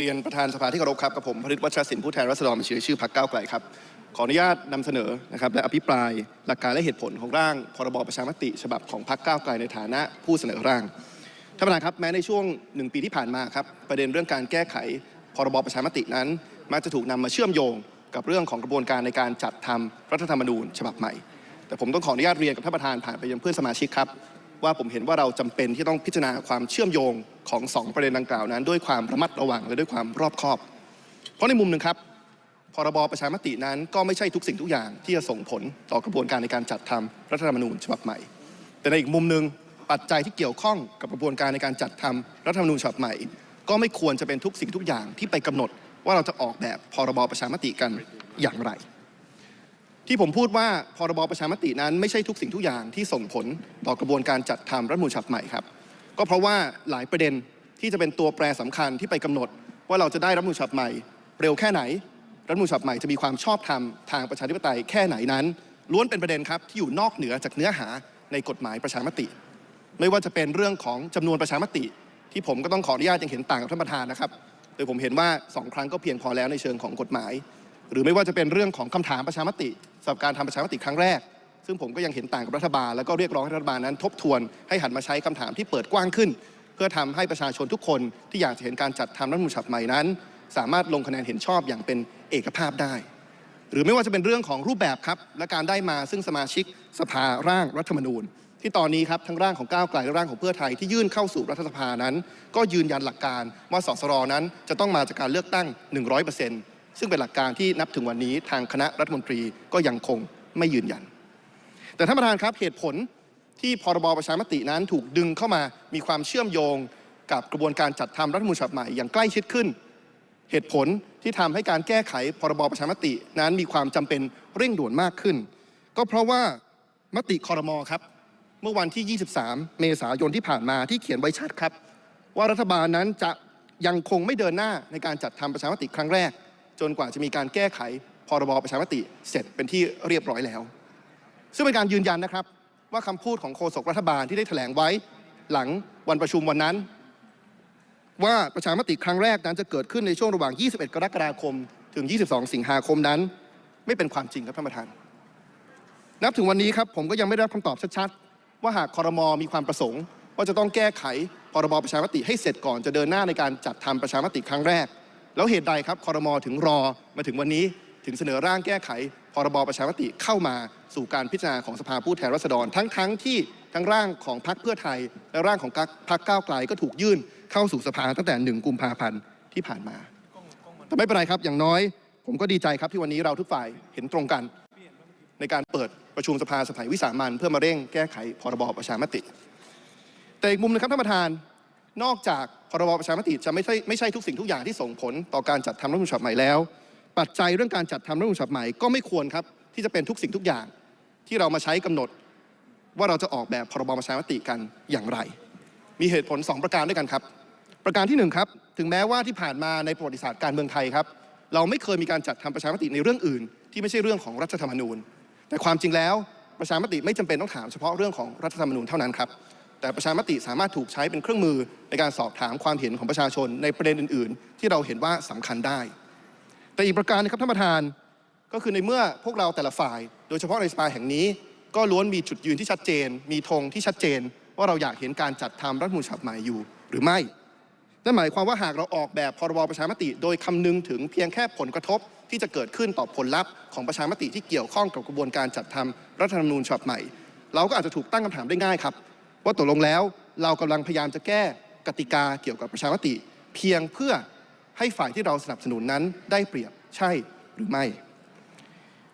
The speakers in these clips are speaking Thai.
เรียนประธานสภาที่เคารพครับกับผมพริตวัชรศิลป์ผู้แทนรัษฎรบัญชีรายชื่อพรรคก้าวไกลครับขออนุญาตนำเสนอนะครับและอภิปรายหลักการและเหตุผลของร่างพรบประชามติ ฉบับของพรรคก้าวไกลในฐานะผู้เสนอร่างท่านประธานครับแม้ในช่วงหนึ่งปีที่ผ่านมาครับประเด็นเรื่องการแก้ไขพรบประชามตินั้นมักจะถูกนำมาเชื่อมโยง กับเรื่องของกระบวนการในการจัดทำรัฐธรรมนูญ ฉบับใหม่ แต่ผมต้องขออนุญาตเรียนกับท่านประธานผ่านไปยังเพื่อนสมาชิกครับ ว่าผมเห็นว่าเราจำเป็นที่ต้องพิจารณาความเชื่อมโยงของสองประเด็นดังกล่าวนั้น ด้วยความระมัดระวังและด้วยความรอบคอบ เพราะในมุมหนึ่งครับพรบประชามตินั้นก็ไม่ใช่ทุกสิ่งทุกอย่างที่จะส่งผลต่อกระบวนการในการจัดทำรัฐธรรมนูญฉบับใหม่ แต่ในอีกมุมหนึ่งปัจจัยที่เกี่ยวข้องกับกระบวนการในการจัดทำรัฐธรรมนูญฉบับใหม่ ก็ไม่ควรจะเป็นทุกสิ่งทุกอย่างที่ไปกำหนดว่าเราจะออกแบบพรบประชามติกันอย่างไร ที่ผมพูดว่าพรบประชามตินั้นไม่ใช่ทุกสิ่งทุกอย่างที่ส่งผลต่อกระบวนการจัดทำรัฐมนูญฉบับใหม่ครับ ก็เพราะว่าหลายประเด็นที่จะเป็นตัวแปรสำคัญที่ไปกำหนด ว่าเราจะได้รัฐมนูญฉบับใหม่ เร็วแค่ไหน รัฐมนูญฉบับใหม่จะมีความชอบธรรมทางประชาธิปไตยแค่ไหนนั้น ล้วนเป็นประเด็นครับที่อยู่นอกเหนือจากเนื้อหาในกฎหมายประชามติ ไม่ว่าจะเป็นเรื่องของจำนวนประชามติ ที่ผมก็ต้องขออนุญาตยังเห็นต่างกับท่านประธานนะครับโดยผมเห็นว่าสองครั้งก็เพียงพอแล้วในเชิงของกฎหมาย หรือไม่ว่าจะเป็นเรื่องของคำถามประชามติสำหรับการทำประชามติครั้งแรก ซึ่งผมก็ยังเห็นต่างกับรัฐบาล แล้วก็เรียกร้องให้รัฐบาลนั้นทบทวนให้หันมาใช้คำถามที่เปิดกว้างขึ้น เพื่อทำให้ประชาชนทุกคนที่อยากจะเห็นการจัดทำรัฐมนูญฉบับใหม่นั้น สามารถลงคะแนนเห็นชอบอย่างเป็นเอกภาพได้ หรือไม่ว่าจะเป็นเรื่องของรูปแบบครับและการได้มาซึ่งสมาชิกสภาร่างรัฐธรรมนูญ ที่ตอนนี้ครับทั้งร่างของก้าวไกลและร่างของเพื่อไทยที่ยื่นเข้าสู่รัฐสภานั้น ก็ยืนยันหลักการว่าสสรนั้นจะต้องมาจากการเลือกตั้ง 100% ซึ่งเป็นหลักการที่นับถึงวันนี้ทางคณะรัฐมนตรีก็ยังคงไม่ยืนยัน แต่ท่านประธานครับเหตุผลที่พรบประชามตินั้นถูกดึงเข้ามามีความเชื่อมโยงกับกระบวนการจัดทำรัฐมนูญฉบับใหม่อย่างใกล้ชิดขึ้น เหตุผลที่ทำให้การแก้ไขพรบประชามตินั้นมีความจำเป็นเร่งด่วนมากขึ้น ก็เพราะว่ามติคอรมอครับ เมื่อวันที่ 23 เมษายนที่ผ่านมาที่เขียนไว้ชัดครับ ว่ารัฐบาลนั้นจะยังคงไม่เดินหน้าในการจัดทำประชามติครั้งแรก จนกว่าจะมีการแก้ไขพรบประชามติเสร็จเป็นที่เรียบร้อยแล้ว ซึ่งเป็นการยืนยันนะครับว่าคำพูดของโฆษกรัฐบาลที่ได้แถลงไว้หลังวันประชุมวันนั้น ว่าประชามติครั้งแรกนั้นจะเกิดขึ้นในช่วงระหว่าง 21 กรกฎาคม ถึง 22 สิงหาคมนั้น ไม่เป็นความจริงครับท่านประธาน นับถึงวันนี้ครับผมก็ยังไม่ได้รับคำตอบชัดๆ ว่าหากคอรมอมีความประสงค์ ว่าจะต้องแก้ไขพรบประชามติให้เสร็จก่อนจะเดินหน้าในการจัดทำประชามติครั้งแรก แล้วเหตุใดครับคอรมอถึงรอมาถึงวันนี้ถึงเสนอร่างแก้ไขพรบประชามติเข้ามาสู่การพิจารณาของสภาผู้แทนราษฎร ทั้งๆที่ทั้งร่างของพรรคเพื่อไทย และร่างของพรรคก้าวไกลก็ถูกยื่นเข้าสู่สภาตั้งแต่ 1 กุมภาพันธ์ที่ผ่านมา แต่ไม่เป็นไรครับอย่างน้อย ผมก็ดีใจครับที่วันนี้เราทุกฝ่ายเห็นตรงกัน ในการเปิดประชุมสภาสมัยวิสามันเพื่อมาเร่งแก้ไขพรบประชามติ แต่อีกมุมหนึงครับท่านประธานนอกจาก รบประชามติจะไม่ใช่ไม่ใช่ทุกสิ่งทุกอย่างที่ส่งผลต่อการจัดทำรัฐธรรมนูญฉบับใหม่แล้ว ปัจจัยเรื่องการจัดทำรัฐธรรมนูญฉบับใหม่ก็ไม่ควรครับที่จะเป็นทุกสิ่งทุกอย่าง ที่เรามาใช้กำหนด ว่าเราจะออกแบบพรบประชามติกันอย่างไร มีเหตุผล 2 ประการด้วยกันครับ ประการที่1ครับถึงแม้ว่าที่ผ่านมาในประวัติศาสตร์การเมืองไทยครับเราไม่เคยมีการจัดทำประชามติในเรื่องอื่น ที่ไม่ใช่เรื่องของรัฐธรรมนูญ แต่ความจริงแล้วประชามติไม่จำเป็นต้องถามเฉพาะเรื่องของรัฐธรรมนูญเท่านั้นครับ แต่ประชามติสามารถถูกใช้เป็นเครื่องมือในการสอบถามความเห็นของประชาชนในประเด็นอื่น ๆ ที่เราเห็นว่าสำคัญได้ แต่อีกประการนะครับท่านประธานก็คือในเมื่อพวกเราแต่ละฝ่าย โดยเฉพาะในสภาแห่งนี้ ก็ล้วนมีจุดยืนที่ชัดเจน มีธงที่ชัดเจน ว่าเราอยากเห็นการจัดทำรัฐธรรมนูญฉบับใหม่อยู่หรือไม่นั่นหมายความว่าหากเราออกแบบพรบประชามติ โดยคำนึงถึงเพียงแค่ผลกระทบที่จะเกิดขึ้นต่อผลลัพธ์ของประชามติที่เกี่ยวข้องกับกระบวนการจัดทำรัฐธรรมนูญฉบับใหม่ เราก็อาจจะถูกตั้งคำถามได้ง่ายครับ ว่าตกลงแล้วเรากำลังพยายามจะแก้กติกาเกี่ยวกับประชามติ เพียงเพื่อให้ฝ่ายที่เราสนับสนุนนั้นได้เปรียบใช่หรือไม่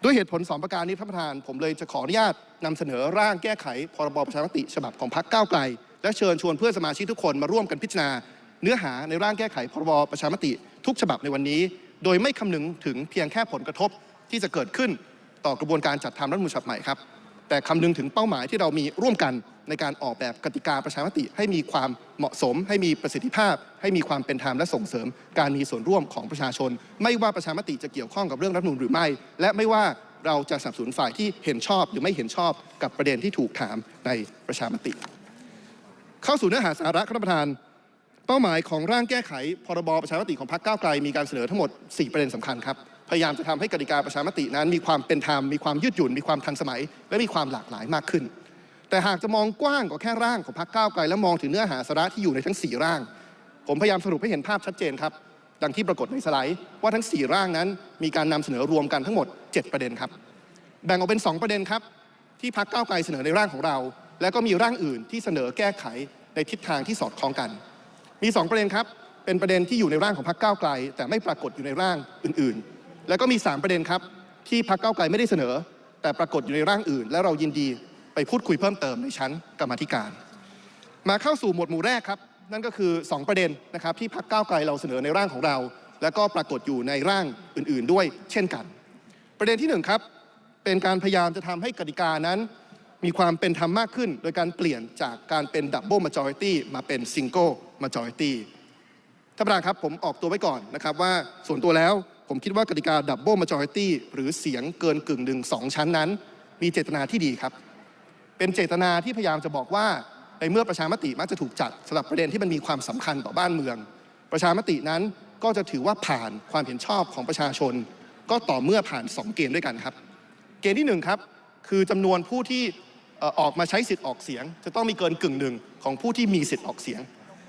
ด้วยเหตุผล 2 ประการนี้ท่านประธาน ผมเลยจะขออนุญาตนำเสนอร่างแก้ไขพรบประชามติฉบับของพรรคก้าวไกล และเชิญชวนเพื่อนสมาชิกทุกคนมาร่วมกันพิจารณา เนื้อหาในร่างแก้ไขพรบประชามติ ทุกฉบับในวันนี้ โดยไม่คำนึงถึงเพียงแค่ผลกระทบที่จะเกิดขึ้นต่อกระบวนการจัดทำรัฐมนูญฉบับใหม่ครับ แต่คำนึงถึงเป้าหมายที่เรามีร่วมกันในการออกแบบกติกาประชามติ ให้มีความเหมาะสม ให้มีประสิทธิภาพ ให้มีความเป็นธรรมและส่งเสริม การมีส่วนร่วมของประชาชน ไม่ว่าประชามติจะเกี่ยวข้องกับเรื่องรัฐมนูญหรือไม่ และไม่ว่าเราจะสนับสนุนฝ่ายที่เห็นชอบหรือไม่เห็นชอบกับประเด็นที่ถูกถามในประชามติ เข้าสู่เนื้อหาสาระครับท่านประธาน เป้าหมายของร่างแก้ไขพรบประชามติของพรรคก้าวไกลมีการเสนอทั้งหมด 4 ประเด็นสำคัญครับ พยายามจะทำให้กติกาประชามตินั้น มีความเป็นธรรมมีความยืดหยุ่นมีความทันสมัย และมีความหลากหลายมากขึ้น แต่หากจะมองกว้างกว่าแค่ร่างของพรรคก้าวไกลและมองถึงเนื้อหาสาระที่อยู่ในทั้ง 4 ร่าง ผมพยายามสรุปให้เห็นภาพชัดเจนครับดังที่ปรากฏในสไลด์ว่าทั้ง 4 ร่างนั้น มีการนำเสนอรวมกันทั้งหมด 7 ประเด็นครับ แบ่งออกเป็น 2 ประเด็นครับ ที่พรรคก้าวไกลเสนอในร่างของเรา แล้วก็มีร่างอื่นที่เสนอแก้ไขในทิศทางที่สอดคล้องกัน มี 2 ประเด็นครับ เป็นประเด็นที่อยู่ในร่างของพรรคก้าวไกล แต่ไม่ปรากฏอยู่ในร่างอื่นๆ แล้วก็มี 3 ประเด็นครับ ที่พรรคก้าไกลไม่ได้เสนอ แต่ปรากฏอยู่ในร่างอื่น และเรายินดีไปพูดคุยเพิ่มเติมในชั้นกรรมธิการ มาเข้าสู่หมวดหมู่แรกครับ นั่นก็คือ 2 ประเด็นนะครับที่พรรคก้าไกลเราเสนอในร่างของเรา แล้วก็ปรากฏอยู่ในร่างอื่น ๆ ด้วยเช่นกัน ประเด็นที่หนึ่งครับ เป็นการพยายามจะทำให้กติกานั้น มีความเป็นธรรมมากขึ้น โดยการเปลี่ยนจากการเป็นดับเบิลมาจอริตี้มาเป็นซิงเกิลมาจอริตี้ท่านประธานครับผมออกตัวไว้ก่อนนะครับว่าส่วนตัวแล้ว ผมคิดว่ากติกาดับเบิลมาจอริตี้หรือเสียงเกินกึ่งหนึ่งสองชั้นนั้น มีเจตนาที่ดีครับ เป็นเจตนาที่พยายามจะบอกว่าในเมื่อประชามติมักจะถูกจัดสำหรับประเด็นที่มันมีความสำคัญต่อบ้านเมือง ประชามตินั้นก็จะถือว่าผ่านความเห็นชอบของประชาชน ก็ต่อเมื่อผ่าน 2 เกณฑ์ด้วยกันครับ เกณฑ์ที่1ครับคือจำนวนผู้ที่ออกมาใช้สิทธิ์ออกเสียง จะต้องมีเกินกึ่งหนึ่งของผู้ที่มีสิทธิ์ออกเสียง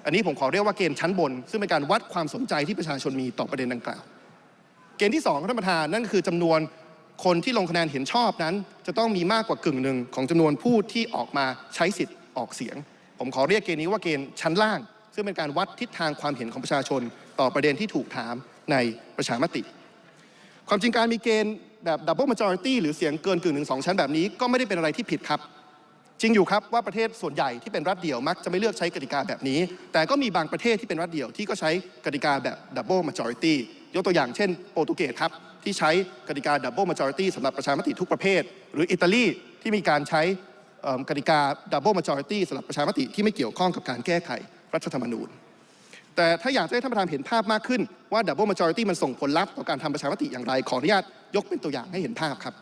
อันนี้ผมขอเรียกว่าเกณฑ์ชั้นบน ซึ่งเป็นการวัดความสนใจที่ประชาชนมีต่อประเด็นดังกล่าว เกณฑ์ที่2ครับท่านประธานนั่นคือจำนวนคนที่ลงคะแนนเห็นชอบนั้น จะต้องมีมากกว่ากึ่งหนึ่งของจำนวนผู้ที่ออกมาใช้สิทธิ์ออกเสียง ผมขอเรียกเกณฑ์นี้ว่าเกณฑ์ชั้นล่าง ซึ่งเป็นการวัดทิศทางความเห็นของประชาชน ต่อประเด็นที่ถูกถามในประชามติ ความจริงการมีเกณฑ์แบบดับเบิลมาจอริตี้หรือเสียงเกินกึ่งหนึ่งสองชั้นแบบนี้ก็ไม่ได้เป็นอะไรที่ผิดครับ จริงอยู่ครับว่าประเทศส่วนใหญ่ที่เป็นรัฐเดี่ยวมักจะไม่เลือกใช้กติกาแบบนี้ แต่ก็มีบางประเทศที่เป็นรัฐเดี่ยวที่ก็ใช้กติกาแบบดับเบิลมาจอริตี้ ยกตัวอย่างเช่นโปรตุเกสครับ ที่ใช้กติกาดับเบิลมาจอริตี้สำหรับประชามติทุกประเภท หรืออิตาลีที่มีการใช้กติกาดับเบิลมาจอริตี้สำหรับประชามติที่ไม่เกี่ยวข้องกับการแก้ไขรัฐธรรมนูญ แต่ถ้าอยากจะให้ท่านประธานเห็นภาพมากขึ้นว่าดับเบิลมาจอริตี้มันส่งผลลัพธ์ต่อการทำประชามติอย่างไรขออนุญาตยกเป็นตัวอย่างให้เห็นภาพครับ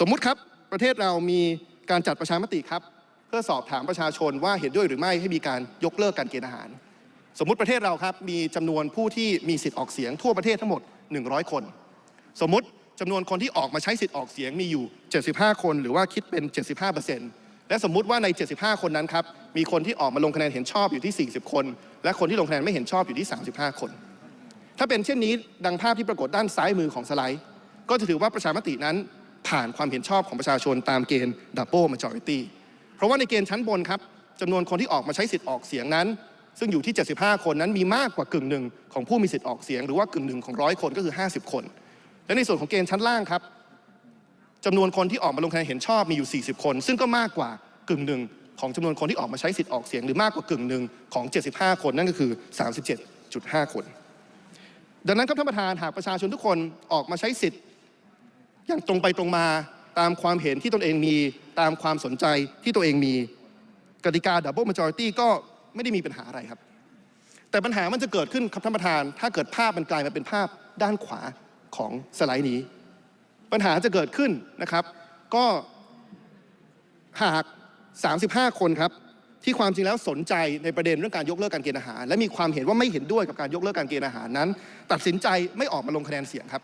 สมมุติครับประเทศเรามีการจัดประชามติครับ เพื่อสอบถามประชาชนว่าเห็นด้วยหรือไม่ให้มีการยกเลิกการเกณฑ์อาหาร สมมุติประเทศเราครับมีจำนวนผู้ที่มีสิทธิ์ออกเสียงทั่วประเทศทั้งหมด 100 คน สมมุติจำนวนคนที่ออกมาใช้สิทธิ์ออกเสียงมีอยู่ 75 คน หรือว่าคิดเป็น 75%และสมมุติว่าใน 75 คนนั้นครับมีคนที่ออกมาลงคะแนนเห็นชอบอยู่ที่ 40 คน และคนที่ลงคะแนนไม่เห็นชอบอยู่ที่ 35 คน ถ้าเป็นเช่นนี้ดังภาพที่ปรากฏด้านซ้ายมือของสไลด์ ก็จะถือว่าประชามตินั้นผ่านความเห็นชอบของประชาชนตามเกณฑ์ double majority เพราะว่าในเกณฑ์ชั้นบนครับจำนวนคนที่ออกมาใช้สิทธิ์ออกเสียงนั้น ซึ่งอยู่ที่ 75 คนนั้นมีมากกว่ากึ่งหนึ่งของผู้มีสิทธิ์ออกเสียง หรือว่ากึ่งหนึ่งของร้อยคนก็คือ 50 คน และในส่วนของเกณฑ์ชั้นล่างครับจำนวนคนที่ออกมาลงคะแนนเห็นชอบมีอยู่ 40 คน ซึ่งก็มากกว่ากึ่งหนึ่งของจำนวนคนที่ออกมาใช้สิทธิ์ออกเสียง หรือมากกว่ากึ่งหนึ่งของ 75 คนนั่นก็คือ 37.5 คน ดังนั้นครับท่านประธานหากประชาชนทุกคนออกมาใช้สิทธิ์ อย่างตรงไปตรงมาตามความเห็นที่ตนเองมีตามความสนใจที่ตัวเองมีกติกา Double Majority ก็ ไม่ได้มีปัญหาอะไรครับ แต่ปัญหามันจะเกิดขึ้นครับท่านประธาน ถ้าเกิดภาพมันกลายมาเป็นภาพด้านขวาของสไลด์นี้ ปัญหาจะเกิดขึ้นนะครับ ก็หาก 35 คนครับที่ความจริงแล้วสนใจในประเด็นเรื่องการยกเลิกการเกณฑ์อาหาร และมีความเห็นว่าไม่เห็นด้วยกับการยกเลิกการเกณฑ์อาหารนั้น ตัดสินใจไม่ออกมาลงคะแนนเสียงครับ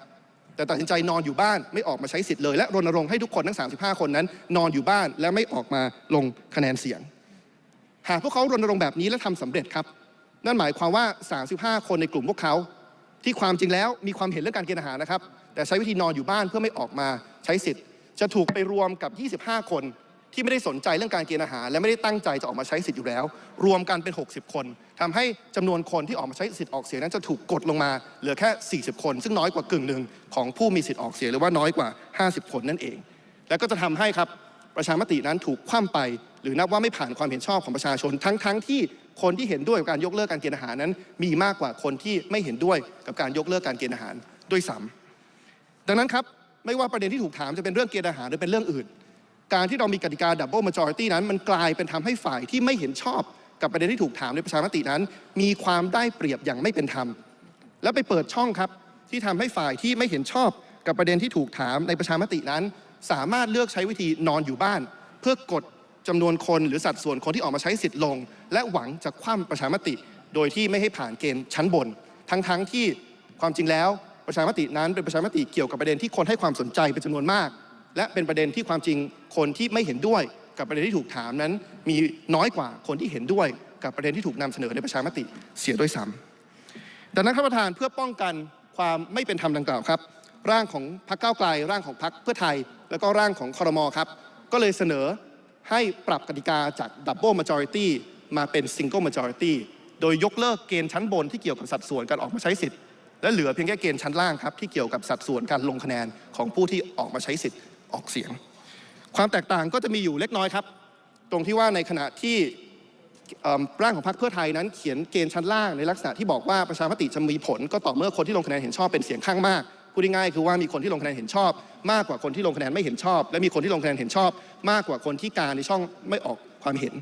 แต่ตัดสินใจนอนอยู่บ้านไม่ออกมาใช้สิทธิ์เลยและรณรงค์ให้ทุกคนทั้ง 35 คนนั้น นอนอยู่บ้านและไม่ออกมาลงคะแนนเสียง หากพวกเขารณรงค์แบบนี้และทำสำเร็จครับ นั่นหมายความว่า 35 คนในกลุ่มพวกเขา ที่ความจริงแล้วมีความเห็นเรื่องการเกณฑ์อาหารนะครับ แต่ใช้วิธีนอนอยู่บ้านเพื่อไม่ออกมาใช้สิทธิ์ จะถูกไปรวมกับ 25 คนที่ไม่ได้สนใจเรื่องการเกณฑ์อาหาร และไม่ได้ตั้งใจจะออกมาใช้สิทธิ์อยู่แล้ว รวมกันเป็น 60 คนทำให้จำนวนคนที่ออกมาใช้สิทธิ์ออกเสียงนั้นจะถูกกดลงมาเหลือแค่ 40 คน ซึ่งน้อยกว่ากึ่งหนึ่งของผู้มีสิทธิ์ออกเสียงหรือว่าน้อยกว่า 50 คนนั่นเอง แล้วก็จะทำให้ครับประชามตินั้นถูกคว่ำไป หรือนับว่าไม่ผ่านความเห็นชอบของประชาชน ทั้งๆทที่คนที่เห็นด้วยกับการยกเลิกการเกณฑ์อาหารนั้น มีมากกว่าคนที่ไม่เห็นด้วยกับการยกเลิกการเกณฑ์อาหารด้วยซ้ำดังนั้นครับไม่ว่าประเด็นที่ถูกถามจะเป็นเรื่องเกณฑ์อาหารหรือเป็นเรื่องอื่น การที่เรามีกติกา double majority นั้น มันกลายเป็นทำให้ฝ่ายที่ไม่เห็นชอบกับประเด็นที่ถูกถามในประชามตินั้น มีความได้เปรียบอย่างไม่เป็นธรรม และไปเปิดช่องครับที่ทำให้ฝ่ายที่ไม่เห็นชอบกับประเด็นที่ถูกถามในประชามตินั้น สามารถเลือกใช้วิธีนอนอยู่บ้าน เพื่อกด จำนวนคนหรือสัดส่วนคนที่ออกมาใช้สิทธิ์ลง และหวังจะคว่ำประชามติ โดยที่ไม่ให้ผ่านเกณฑ์ชั้นบน ทั้งๆที่ความจริงแล้วประชามตินั้นเป็นประชามติเกี่ยวกับประเด็นที่คนให้ความสนใจเป็นจำนวนมาก และเป็นประเด็นที่ความจริงคนที่ไม่เห็นด้วยกับประเด็นที่ถูกถามนั้น มีน้อยกว่าคนที่เห็นด้วยกับประเด็นที่ถูกนำเสนอในประชามติเสียด้วยซ้ำดังนั้นท่านประธานเพื่อป้องกันความไม่เป็นธรรมดังกล่าวครับ ร่างของพรรคก้าวไกล ร่างของพรรคเพื่อไทย แล้วก็ร่างของคอรมอครับ ก็เลยเสนอ ให้ปรับกติกาจาก Double Majority มาเป็น Single Majority โดยยกเลิกเกณฑ์ชั้นบนที่เกี่ยวกับสัดส่วนการออกมาใช้สิทธิ์ และเหลือเพียงแค่เกณฑ์ชั้นล่างครับที่เกี่ยวกับสัดส่วนการลงคะแนนของผู้ที่ออกมาใช้สิทธิ์ออกเสียง ความแตกต่างก็จะมีอยู่เล็กน้อยครับ ตรงที่ว่าในขณะที่ร่างของพรรคเพื่อไทยนั้นเขียนเกณฑ์ชั้นล่างในลักษณะที่บอกว่าประชามติจะมีผลก็ต่อเมื่อคนที่ลงคะแนนเห็นชอบเป็นเสียงข้างมาก พูดง่ายๆคือว่ามีคนที่ลงคะแนนเห็นชอบ มากกว่าคนที่ลงคะแนนไม่เห็นชอบ และมีคนที่ลงคะแนนเห็นชอบ มากกว่าคนที่การในช่องไม่ออกความเห็น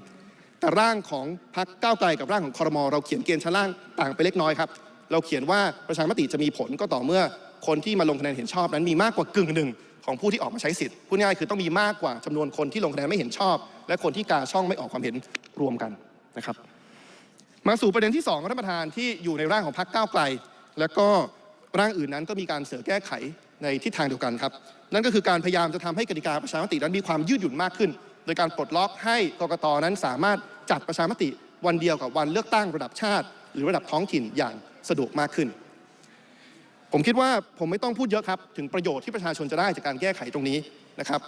แต่ร่างของพรรคก้าวไกลกับร่างของคอรมอเราเขียนเกณฑ์ชั้นล่างต่างไปเล็กน้อยครับเราเขียนว่าประชามติจะมีผลก็ต่อเมื่อคนที่มาลงคะแนนเห็นชอบนั้นมีมากกว่ากึ่งหนึ่งของผู้ที่ออกมาใช้สิทธิ์พูดง่ายๆคือต้องมีมากกว่าจำนวนคนที่ลงคะแนนไม่เห็นชอบ และคนที่กาช่องไม่ออกความเห็นรวมกันนะครับ มาสู่ประเด็นที่2ครับท่านประธานที่อยู่ในร่างของพรรคก้าวไกล แล้วก็ ร่างอื่นนั้นก็มีการเสนอแก้ไขในทิศทางเดียวกันครับ นั่นก็คือการพยายามจะทำให้กติกาประชามตินั้นมีความยืดหยุ่นมากขึ้น โดยการปลดล็อกให้กกตนั้นสามารถจัดประชามติวันเดียวกับวันเลือกตั้งระดับชาติ หรือระดับท้องถิ่นอย่างสะดวกมากขึ้น ผมคิดว่าผมไม่ต้องพูดเยอะครับ ถึงประโยชน์ที่ประชาชนจะได้จากการแก้ไขตรงนี้นะครับ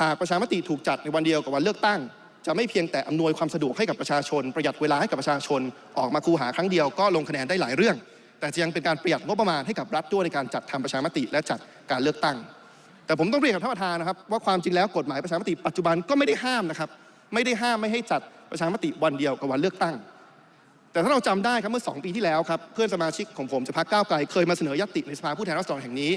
หากประชามติถูกจัดในวันเดียวกับวันเลือกตั้ง จะไม่เพียงแต่อำนวยความสะดวกให้กับประชาชน ประหยัดเวลาให้กับประชาชนออกมาคูหาครั้งเดียวก็ลงคะแนนได้หลายเรื่อง แต่จะยังเป็นการประหยัดงบประมาณให้กับรัฐด้วยในการจัดทำประชามติ และจัดการเลือกตั้ง แต่ผมต้องเรียนกับท่านประธานนะครับว่าความจริงแล้วกฎหมายประชามติปัจจุบันก็ไม่ได้ห้ามนะครับไม่ได้ห้ามไม่ให้จัดประชามติวันเดียวกับวันเลือกตั้ง แต่ถ้าเราจำได้ครับเมื่อ 2 ปีที่แล้วครับเพื่อนสมาชิกของผมจากพรรคก้าวไกลเคยมาเสนอยติในสภาผู้แทนราษฎรแห่งนี้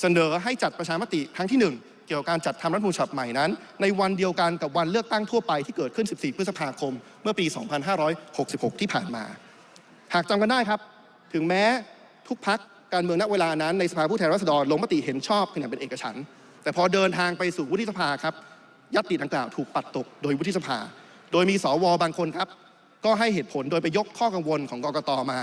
เสนอให้จัดประชามติครั้งที่ 1 เกี่ยวกับการจัดทำรัฐธรรมนูญฉบับใหม่นั้น ในวันเดียวกันกับวันเลือกตั้งทั่วไปที่เกิดขึ้น 14 พฤษภาคม เมื่อปี 2566 ที่ผ่านมา หากจำกันได้ครับ ถึงแม้ทุกพักการเมืองณเวลานั้นในสภาผู้แทนราษฎรลงมติเห็นชอบกันอย่างเป็นเอกฉันท์แต่พอเดินทางไปสู่วุฒิสภาครับยัตติดังกล่าวถูกปัดตกโดยวุฒิสภา โดยมีสวบางคนครับ ก็ให้เหตุผลโดยไปยกข้อกังวลของกกตมา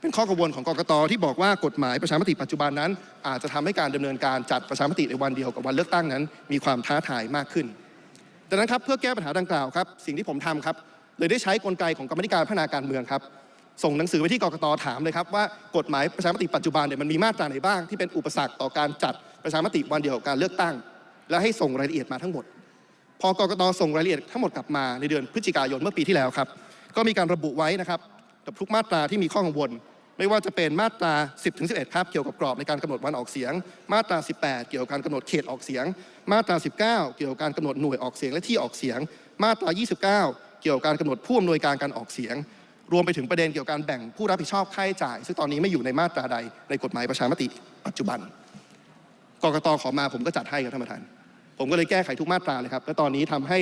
เป็นข้อกังวลของกกตที่บอกว่ากฎหมายประชามติปัจจุบันนั้น อาจจะทำให้การดำเนินการจัดประชามติในวันเดียวกับวันเลือกตั้งนั้น มีความท้าทายมากขึ้นดังนั้นครับเพื่อแก้ปัญหาดังกล่าวครับสิ่งที่ผมทำครับเลยได้ใช้กลไกของกรรมธิการพัฒนาการเมืองครับ ส่งหนังสือไปที่กรกตถามเลยครับว่ากฎหมายประชามติปัจจุบันเนี่ยมันมีมาตราไหนบ้างที่เป็นอุปสรรคต่อการจัดประชามติวันเดียวกับการเลือกตั้ง และให้ส่งรายละเอียดมาทั้งหมด พอกรกตส่งรายละเอียดทั้งหมดกลับมาในเดือนพฤศจิกายนเมื่อปีที่แล้วครับ ก็มีการระบุไว้นะครับกับทุกมาตราที่มีข้อกังวล ไม่ว่าจะเป็นมาตรา 10ถึง11 ครับ เกี่ยวกับกรอบในการกำหนดวันออกเสียง มาตรา 18 เกี่ยวกับการกำหนดเขตออกเสียง มาตรา 19 เกี่ยวกับการกำหนดหน่วยออกเสียงและที่ออกเสียง มาตรา 29 เกี่ยวกับการกำหนดผู้อำนวยการการออกเสียง รวมไปถึงประเด็นเกี่ยวกับการแบ่งผู้รับผิดชอบค่าใช้จ่าย ซึ่งตอนนี้ไม่อยู่ในมาตราใดในกฎหมายประชามติ ปัจจุบันกรกตขอมาผมก็จัดให้ครับท่านประธาน ผมก็เลยแก้ไขทุกมาตราเลยครับและตอนนี้ทำให้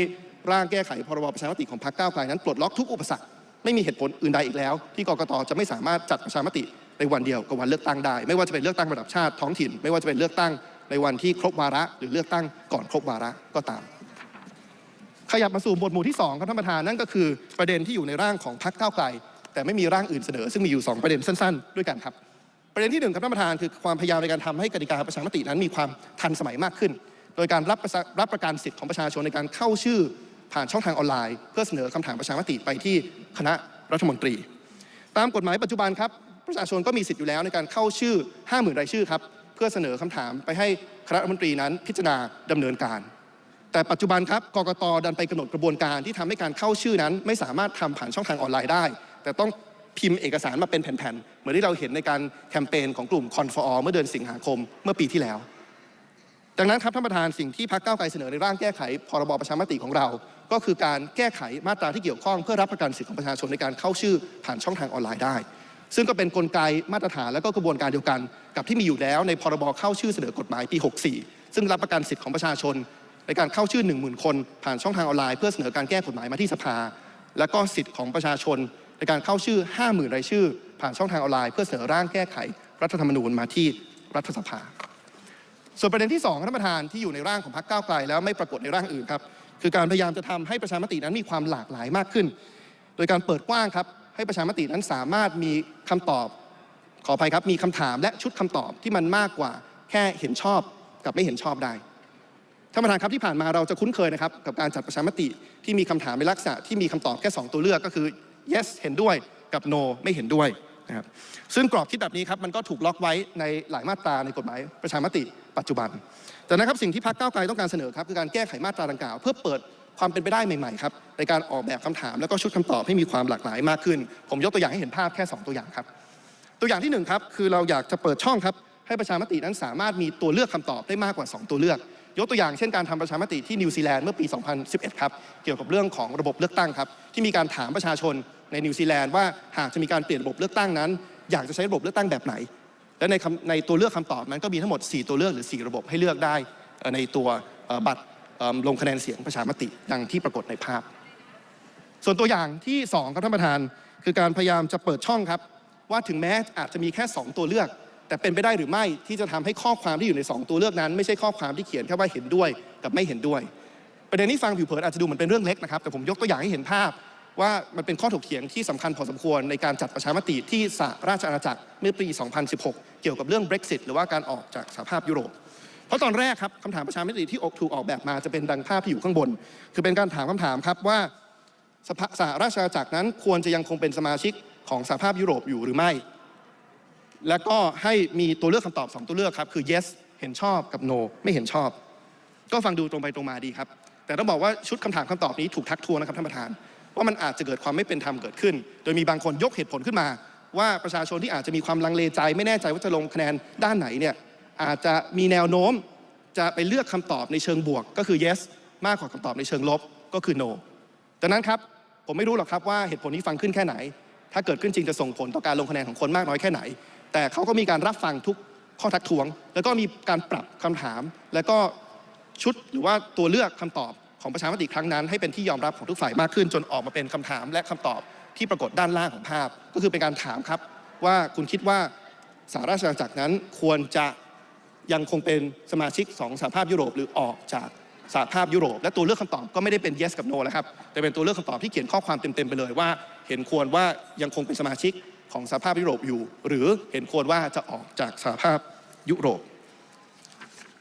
ร่างแก้ไขพรบประชามติของพรรคก้าวไกลนั้นปลดล็อกทุกอุปสรรคไม่มีเหตุผลอื่นใดอีกแล้ว ที่กรกตจะไม่สามารถจัดประชามติในวันเดียวกับวันเลือกตั้งได้ ไม่ว่าจะเป็นเลือกตั้งระดับชาติท้องถิ่น ไม่ว่าจะเป็นเลือกตั้งในวันที่ครบวาระ หรือเลือกตั้งก่อนครบวาระก็ตาม ขยับมาสู่หมวดหมู่ที่2ครับท่านประธานนั่นก็คือประเด็นที่อยู่ในร่างของพรรคก้าวไกล แต่ไม่มีร่างอื่นเสนอ ซึ่งมีอยู่ 2 ประเด็นสั้น ๆ ด้วยกันครับ ประเด็นที่หนึ่งครับท่านประธานคือความพยายามในการทำให้กติกาประชามตินั้นมีความทันสมัยมากขึ้น โดยการรับรับประกันสิทธิ์ของประชาชนในการเข้าชื่อผ่านช่องทางออนไลน์ เพื่อเสนอคำถามประชามติไปที่คณะรัฐมนตรี ตามกฎหมายปัจจุบันครับประชาชนก็มีสิทธิ์อยู่แล้วในการเข้าชื่อ 50,000 รายชื่อครับเพื่อเสนอคำถามไปให้คณะรัฐมนตรีนั้นพิจารณาดำเนินการ แต่ปัจจุบันครับกกตดันไปกำหนดกระบวนการที่ทำให้การเข้าชื่อนั้น ไม่สามารถทำผ่านช่องทางออนไลน์ได้ แต่ต้องพิมพ์เอกสารมาเป็นแผ่นๆ เหมือนที่เราเห็นในการแคมเปญของกลุ่มคอนฟอร์เมื่อเดือนสิงหาคมเมื่อปีที่แล้ว ดังนั้นครับท่านประธานสิ่งที่พรรคก้าวไกลเสนอในร่างแก้ไขพรบประชามติของเรา ก็คือการแก้ไขมาตราที่เกี่ยวข้องเพื่อรับประกันสิทธิของประชาชนในการเข้าชื่อผ่านช่องทางออนไลน์ได้ ซึ่งก็เป็นกลไกมาตรฐานและก็กระบวนการเดียวกัน กับที่มีอยู่แล้วในพรบเข้าชื่อเสนอกฎหมายปี 64 ซึ่งรับประกันสิทธิของประชาชน ในการเข้าชื่อ 1 0,000 คน ผ่านช่องทางออนไลน์เพื่อเสนอการแก้กฎหมายมาที่สภา และก็สิทธิของประชาชน ในการเข้าชื่อ 50,000 รายชื่อ ผ่านช่องทางออนไลน์เพื่อเสนอร่างแก้ไข รัฐธรรมนูญมาที่รัฐสภา ส่วนประเด็นที่2ท่านประธานที่อยู่ในร่างของพรรคก้าวไกล แล้วไม่ปรากฏในร่างอื่นครับคือการพยายามจะทำให้ประชามตินั้นมีความหลากหลายมากขึ้น โดยการเปิดกว้างครับให้ประชามตินั้นสามารถมีคำตอบขออภัยครับมีคำถามและชุดคำตอบที่มันมากกว่าแค่เห็นชอบกับไม่เห็นชอบได้ ท่านประธานครับที่ผ่านมาเราจะคุ้นเคยนะครับกับการจัดประชามติที่มีคำถามในลักษณะที่มีคำตอบแค่ 2 ตัวเลือกก็คือ yes เห็นด้วยกับ no ไม่เห็นด้วยนะครับซึ่งกรอบคิดแบบนี้ครับมันก็ถูกล็อกไว้ในหลายมาตราในกฎหมายประชามติปัจจุบัน แต่นะครับสิ่งที่พรรคก้าวไกลต้องการเสนอครับคือการแก้ไขมาตราดังกล่าว เพื่อเปิดความเป็นไปได้ใหม่ๆครับในการออกแบบคำถามแล้วก็ชุดคำตอบให้มีความหลากหลายมากขึ้น ผมยกตัวอย่างให้เห็นภาพแค่สองตัวอย่างครับ ตัวอย่างที่หนึ่งครับคือเราอยากจะเปิดช่องครับให้ประชามตินั้นสามารถมีตัวเลือกคำตอบได้มากกว่า 2 ตัวเลือก ยกตัวอย่างเช่นการทำประชามติที่นิวซีแลนด์เมื่อปี 2011 ครับเกี่ยวกับเรื่องของระบบเลือกตั้งครับที่มีการถามประชาชนในนิวซีแลนด์ว่าหากจะมีการเปลี่ยนระบบเลือกตั้งนั้น อยากจะใช้ระบบเลือกตั้งแบบไหน และในในตัวเลือกคำตอบนั้นก็มีทั้งหมด 4 ตัวเลือกหรือ 4 ระบบให้เลือกได้ในตัวบัตรลงคะแนนเสียงประชามติดังที่ปรากฏในภาพ ส่วนตัวอย่างที่ 2 ครับท่านประธาน คือการพยายามจะเปิดช่องครับ ว่าถึงแม้อาจจะมีแค่ 2 ตัวเลือก แต่เป็นไปได้หรือไม่ที่จะทำให้ข้อความที่อยู่ใน 2 ตัวเลือกนั้น ไม่ใช่ข้อความที่เขียนแค่ว่าเห็นด้วยกับไม่เห็นด้วย ประเด็นนี้ฟังผิวเผินอาจจะดูเหมือนเป็นเรื่องเล็กนะครับแต่ผมยกตัวอย่างให้เห็นภาพ ว่ามันเป็นข้อถกเถียงที่สำคัญพอสมควรในการจัดประชามติที่สหราชอาณาจักรเมื่อปี 2016 เกี่ยวกับเรื่อง Brexit หรือว่าการออกจากสหภาพยุโรปเพราะตอนแรกครับคำถามประชามติที่ออกถูกออกแบบมาจะเป็นดังภาพที่อยู่ข้างบน คือเป็นการถามคำถามครับว่าสหราชอาณาจักรนั้นควรจะยังคงเป็นสมาชิกของสหภาพยุโรปอยู่หรือไม่ และก็ให้มีตัวเลือกคำตอบ 2 ตัวเลือกครับ คือ yes เห็นชอบกับ no ไม่เห็นชอบ ก็ฟังดูตรงไปตรงมาดีครับ แต่ต้องบอกว่าชุดคำถามคำตอบนี้ถูกทักท้วงนะครับท่านประธาน ว่ามันอาจจะเกิดความไม่เป็นธรรมเกิดขึ้น โดยมีบางคนยกเหตุผลขึ้นมา ว่าประชาชนที่อาจจะมีความลังเลใจ ไม่แน่ใจว่าจะลงคะแนนด้านไหนเนี่ยอาจจะมีแนวโน้มจะไปเลือกคำตอบในเชิงบวก ก็คือ yes มากกว่าคำตอบในเชิงลบก็คือ no ดังนั้นครับผมไม่รู้หรอกครับว่าเหตุผลนี้ฟังขึ้นแค่ไหน ถ้าเกิดขึ้นจริงจะส่งผลต่อการลงคะแนนของคนมากน้อยแค่ไหน แต่เขาก็มีการรับฟังทุกข้อทักท้วง แล้วก็มีการปรับคำถาม แล้วก็ชุดหรือว่าตัวเลือกคำตอบของประชามติครั้งนั้น ให้เป็นที่ยอมรับของทุกฝ่ายมากขึ้น จนออกมาเป็นคำถามและคำตอบที่ปรากฏด้านล่างของภาพ ก็คือเป็นการถามครับว่าคุณคิดว่าสหราชอาณาจักรนั้นควรจะยังคงเป็นสมาชิกของสหภาพยุโรป หรือออกจากสหภาพยุโรป และตัวเลือกคำตอบก็ไม่ได้เป็น yes กับ no แล้วครับแต่เป็นตัวเลือกคำตอบที่เขียนข้อความเต็มๆไปเลยว่า เห็นควรว่ายังคงเป็นสมาชิก ของสหภาพยุโรปอยู่ หรือเห็นควรว่าจะออกจากสหภาพยุโรป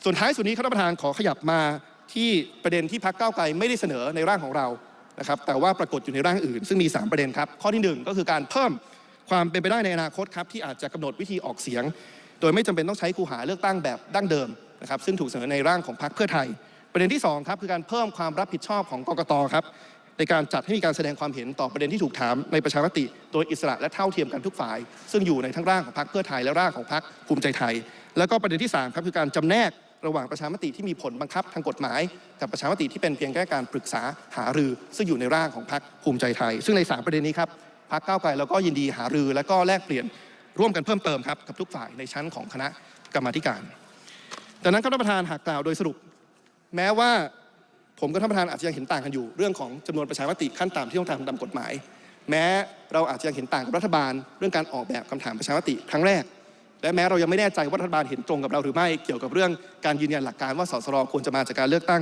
ส่วนท้ายสุดนี้ท่านประธานขอขยับมาที่ประเด็นที่พรรคก้าวไกลไม่ได้เสนอในร่างของเรานะครับแต่ว่าปรากฏอยู่ในร่างอื่น ซึ่งมี 3 ประเด็นครับ ข้อที่ 1 ก็คือการเพิ่มความเป็นไปได้ในอนาคตครับที่อาจจะกำหนดวิธีออกเสียง โดยไม่จำเป็นต้องใช้คูหาเลือกตั้งแบบดั้งเดิมนะครับซึ่งถูกเสนอในร่างของพรรคเพื่อไทย ประเด็นที่2ครับคือการเพิ่มความรับผิดชอบของกกตครับ ในการจัดให้มีการแสดงความเห็นต่อประเด็นที่ถูกถามในประชามติ โดยอิสระและเท่าเทียมกันทุกฝ่าย ซึ่งอยู่ในทั้งร่างของพรรคเพื่อไทยและร่างของพรรคภูมิใจไทย แล้วก็ประเด็นที่3ครับคือการจำแนกระหว่างประชามติที่มีผลบังคับทางกฎหมาย กับประชามติที่เป็นเพียงแค่การปรึกษาหารือ ซึ่งอยู่ในร่างของพรรคภูมิใจไทย ซึ่งในสามประเด็นนี้ครับพรรคก้าวไกลเราก็ยินดีหารือ และก็แลกเปลี่ยนร่วมกันเพิ่มเติมครับกับทุกฝ่ายในชั้นของคณะกรรมาธิการดังนั้นครับท่านประธานหากกล่าวโดยสรุป แม้ว่า ผมกับท่านประธานอาจจะยังเห็นต่างกันอยู่ เรื่องของจำนวนประชามติขั้นต่ำที่ต้องทำตามกฎหมาย แม้เราอาจจะยังเห็นต่างกับรัฐบาล เรื่องการออกแบบคำถามประชามติครั้งแรก และแม้เรายังไม่แน่ใจว่ารัฐบาลเห็นตรงกับเราหรือไม่เกี่ยวกับเรื่องการยืนยันหลักการว่าสสรควรจะมาจากการเลือกตั้ง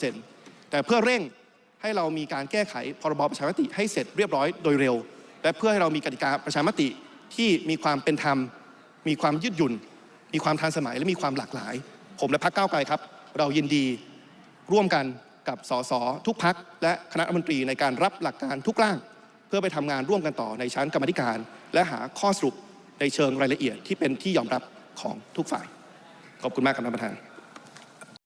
100%แต่เพื่อเร่งให้เรามีการแก้ไขพรบประชามติให้เสร็จเรียบร้อยโดยเร็ว และเพื่อให้เรามีกติกาประชามติที่มีความเป็นธรรม มีความยืดหยุ่น มีความทันสมัยและมีความหลากหลาย ผมและพรรคก้าวไกลครับ เรายินดี ร่วมกันกับสสทุกพักและคณะรัฐมนตรีในการรับหลักการทุกร่าง เพื่อไปทำงานร่วมกันต่อในชั้นกรรมธิการ และหาข้อสรุปในเชิงรายละเอียดที่เป็นที่ยอมรับของทุกฝ่าย ขอบคุณมากครับท่านประธาน